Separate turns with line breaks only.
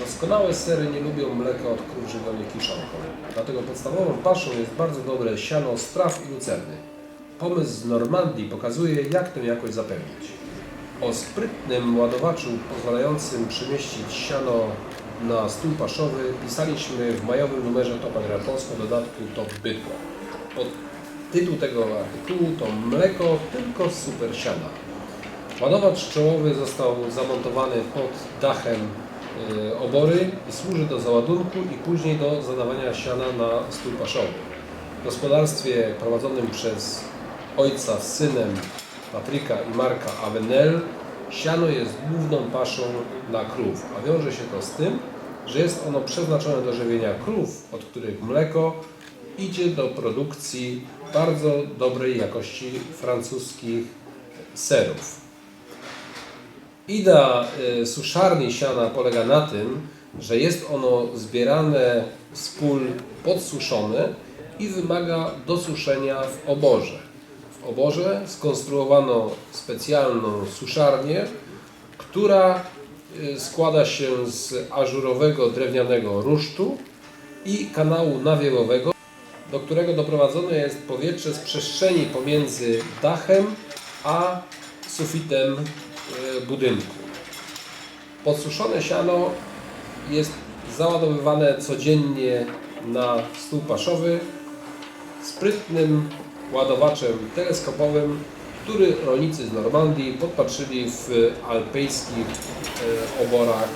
Doskonałe sery nie lubią mleka od krów żywionych kiszonką. Dlatego podstawową paszą jest bardzo dobre siano z traw i lucerny. Pomysł z Normandii pokazuje, jak tę jakość zapewnić. O sprytnym ładowaczu pozwalającym przemieścić siano na stół paszowy pisaliśmy w majowym numerze Top Agrar Polska dodatku Top Bydło. Pod tytuł tego artykułu to Mleko tylko super siana. Ładowacz czołowy został zamontowany pod dachem obory i służy do załadunku i później do zadawania siana na stół paszowy. W gospodarstwie prowadzonym przez ojca z synem Patryka i Marka Avenel siano jest główną paszą dla krów, a wiąże się to z tym, że jest ono przeznaczone do żywienia krów, od których mleko idzie do produkcji bardzo dobrej jakości francuskich serów. Idea y, suszarni siana polega na tym, że jest ono zbierane z pól podsuszone i wymaga dosuszenia w oborze. W oborze skonstruowano specjalną suszarnię, która y, składa się z ażurowego drewnianego rusztu i kanału nawiewowego, do którego doprowadzone jest powietrze z przestrzeni pomiędzy dachem a sufitem budynku. Podsuszone siano jest załadowywane codziennie na stół paszowy sprytnym ładowaczem teleskopowym, który rolnicy z Normandii podpatrzyli w alpejskich e, oborach